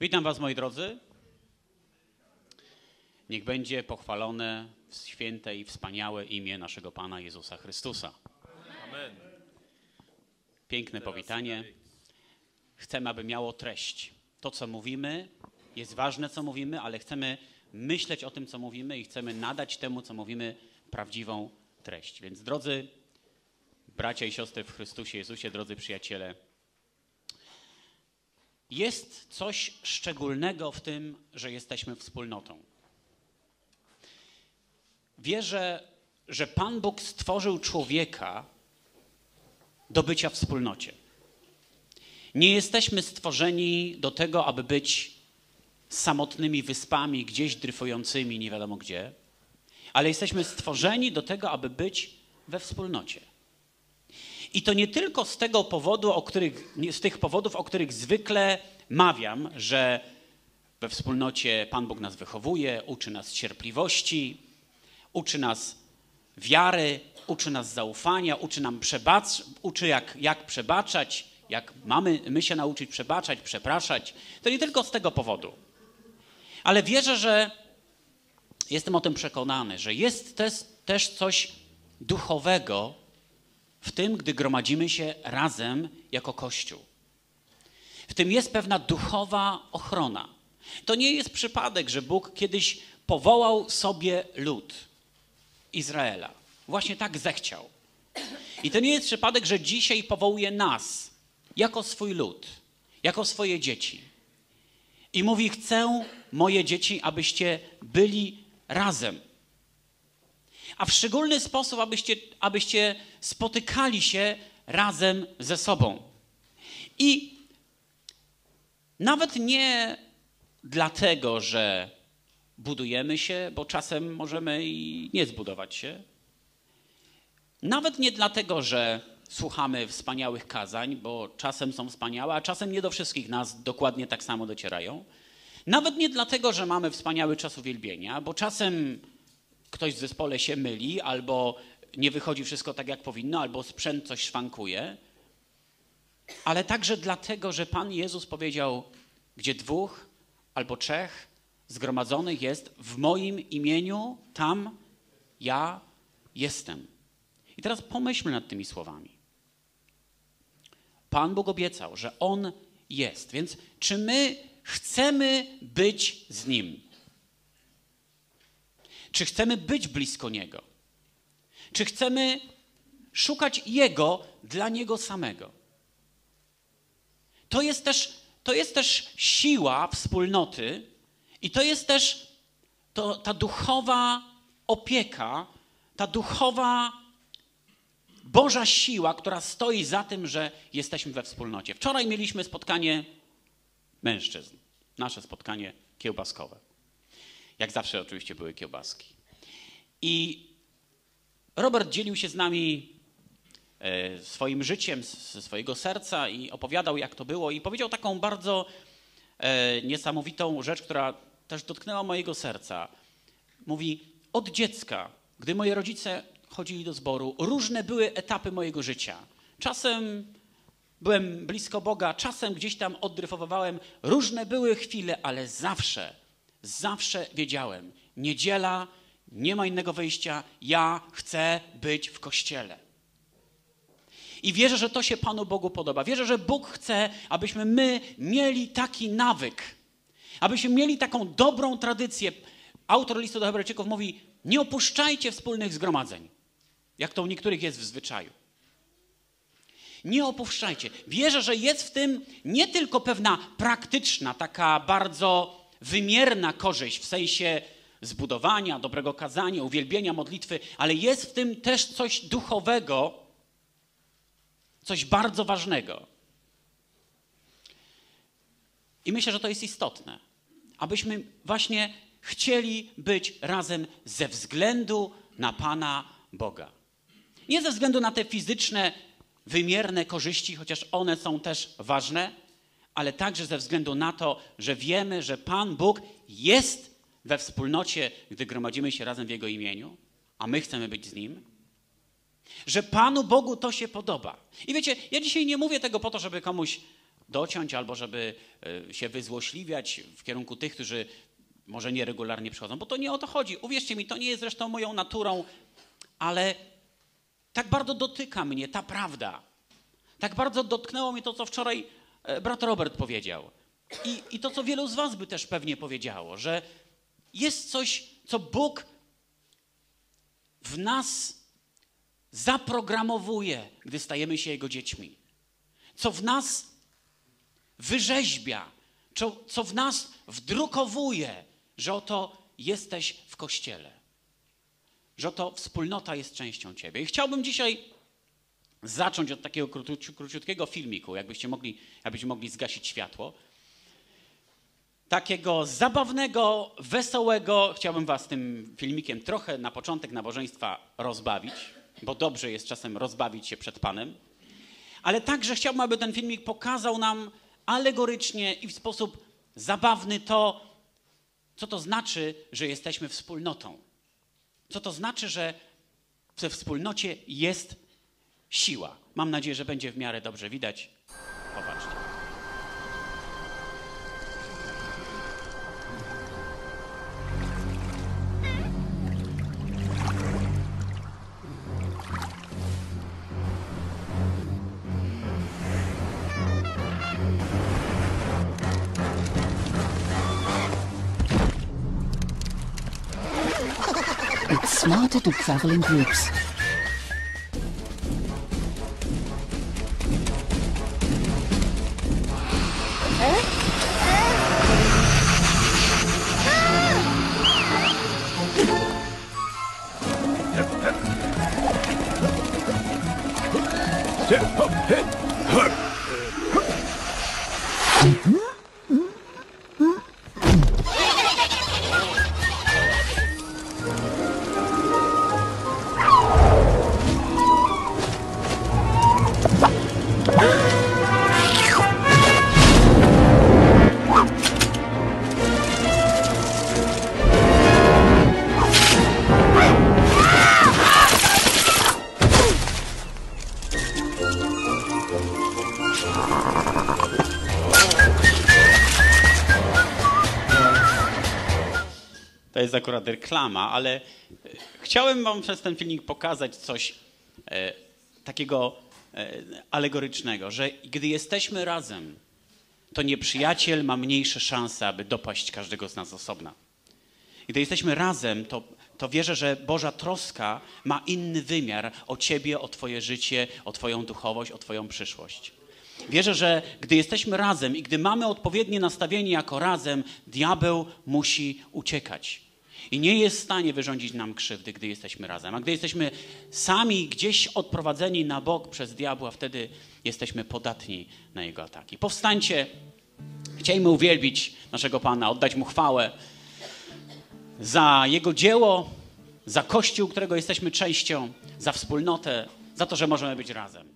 Witam Was, moi drodzy. Niech będzie pochwalone święte i wspaniałe imię naszego Pana Jezusa Chrystusa. Amen. Piękne powitanie. Chcemy, aby miało treść. To, co mówimy, jest ważne, co mówimy, ale chcemy myśleć o tym, co mówimy i chcemy nadać temu, co mówimy, prawdziwą treść. Więc, drodzy bracia i siostry w Chrystusie Jezusie, drodzy przyjaciele, jest coś szczególnego w tym, że jesteśmy wspólnotą. Wierzę, że Pan Bóg stworzył człowieka do bycia w wspólnocie. Nie jesteśmy stworzeni do tego, aby być samotnymi wyspami, gdzieś dryfującymi, nie wiadomo gdzie, ale jesteśmy stworzeni do tego, aby być we wspólnocie. I to nie tylko z tego powodu, o których, z tych powodów, o których zwykle mawiam, że we wspólnocie Pan Bóg nas wychowuje, uczy nas cierpliwości, uczy nas wiary, uczy nas zaufania, uczy nam przebacz, uczy jak, jak przebaczać, jak mamy my się nauczyć przebaczać, przepraszać. To nie tylko z tego powodu. Ale wierzę, że jestem o tym przekonany, że jest też, też coś duchowego w tym, gdy gromadzimy się razem jako Kościół. W tym jest pewna duchowa ochrona. To nie jest przypadek, że Bóg kiedyś powołał sobie lud Izraela. Właśnie tak zechciał. I to nie jest przypadek, że dzisiaj powołuje nas jako swój lud, jako swoje dzieci. I mówi: Chcę, moje dzieci, abyście byli razem. A w szczególny sposób, abyście, abyście spotykali się razem ze sobą. I nawet nie dlatego, że budujemy się, bo czasem możemy i nie zbudować się. Nawet nie dlatego, że słuchamy wspaniałych kazań, bo czasem są wspaniałe, a czasem nie do wszystkich nas dokładnie tak samo docierają. Nawet nie dlatego, że mamy wspaniały czas uwielbienia, bo czasem ktoś w zespole się myli, albo nie wychodzi wszystko tak, jak powinno, albo sprzęt coś szwankuje, ale także dlatego, że Pan Jezus powiedział, gdzie dwóch albo trzech zgromadzonych jest w moim imieniu, tam ja jestem. I teraz pomyślmy nad tymi słowami. Pan Bóg obiecał, że On jest. Więc czy my chcemy być z Nim? Czy chcemy być blisko Niego? Czy chcemy szukać Jego dla Niego samego? To jest też, to jest też siła wspólnoty i to jest też to, ta duchowa opieka, ta duchowa Boża siła, która stoi za tym, że jesteśmy we wspólnocie. Wczoraj mieliśmy spotkanie mężczyzn, nasze spotkanie kiełbaskowe. Jak zawsze oczywiście były kiełbaski. I Robert dzielił się z nami e, swoim życiem, ze swojego serca i opowiadał, jak to było. I powiedział taką bardzo e, niesamowitą rzecz, która też dotknęła mojego serca. Mówi, od dziecka, gdy moi rodzice chodzili do zboru, różne były etapy mojego życia. Czasem byłem blisko Boga, czasem gdzieś tam oddryfowywałem. Różne były chwile, ale zawsze, zawsze wiedziałem, niedziela, nie ma innego wyjścia, ja chcę być w kościele. I wierzę, że to się Panu Bogu podoba. Wierzę, że Bóg chce, abyśmy my mieli taki nawyk, abyśmy mieli taką dobrą tradycję. Autor listu do Hebrajczyków mówi: Nie opuszczajcie wspólnych zgromadzeń, jak to u niektórych jest w zwyczaju. Nie opuszczajcie. Wierzę, że jest w tym nie tylko pewna praktyczna, taka bardzo wymierna korzyść w sensie zbudowania, dobrego kazania, uwielbienia, modlitwy, ale jest w tym też coś duchowego, coś bardzo ważnego. I myślę, że to jest istotne, abyśmy właśnie chcieli być razem ze względu na Pana Boga. Nie ze względu na te fizyczne, wymierne korzyści, chociaż one są też ważne, ale także ze względu na to, że wiemy, że Pan Bóg jest we wspólnocie, gdy gromadzimy się razem w Jego imieniu, a my chcemy być z Nim. Że Panu Bogu to się podoba. I wiecie, ja dzisiaj nie mówię tego po to, żeby komuś dociąć, albo żeby e, się wyzłośliwiać w kierunku tych, którzy może nieregularnie przychodzą, bo to nie o to chodzi. Uwierzcie mi, to nie jest zresztą moją naturą, ale tak bardzo dotyka mnie ta prawda. Tak bardzo dotknęło mnie to, co wczoraj brat Robert powiedział. I, I to, co wielu z Was by też pewnie powiedziało, że jest coś, co Bóg w nas zaprogramowuje, gdy stajemy się Jego dziećmi. Co w nas wyrzeźbia, co, co w nas wdrukowuje, że oto jesteś w Kościele. Że oto wspólnota jest częścią Ciebie. I chciałbym dzisiaj zacząć od takiego króciutkiego filmiku, jakbyście mogli, jakbyście mogli zgasić światło. Takiego zabawnego, wesołego. Chciałbym Was tym filmikiem trochę na początek nabożeństwa rozbawić, bo dobrze jest czasem rozbawić się przed Panem. Ale także chciałbym, aby ten filmik pokazał nam alegorycznie i w sposób zabawny to, co to znaczy, że jesteśmy wspólnotą. Co to znaczy, że we wspólnocie jest siła. Mam nadzieję, że będzie w miarę dobrze widać. Popatrzcie. It's smarter to travel in groups. To jest akurat reklama, ale e, chciałem wam przez ten filmik pokazać coś e, takiego e, alegorycznego, że gdy jesteśmy razem, to nieprzyjaciel ma mniejsze szanse, aby dopaść każdego z nas osobna. Gdy jesteśmy razem, to, to wierzę, że Boża troska ma inny wymiar o ciebie, o twoje życie, o twoją duchowość, o twoją przyszłość. Wierzę, że gdy jesteśmy razem i gdy mamy odpowiednie nastawienie jako razem, diabeł musi uciekać. I nie jest w stanie wyrządzić nam krzywdy, gdy jesteśmy razem. A gdy jesteśmy sami gdzieś odprowadzeni na bok przez diabła, wtedy jesteśmy podatni na jego ataki. Powstańcie, chciejmy uwielbić naszego Pana, oddać mu chwałę za jego dzieło, za Kościół, którego jesteśmy częścią, za wspólnotę, za to, że możemy być razem.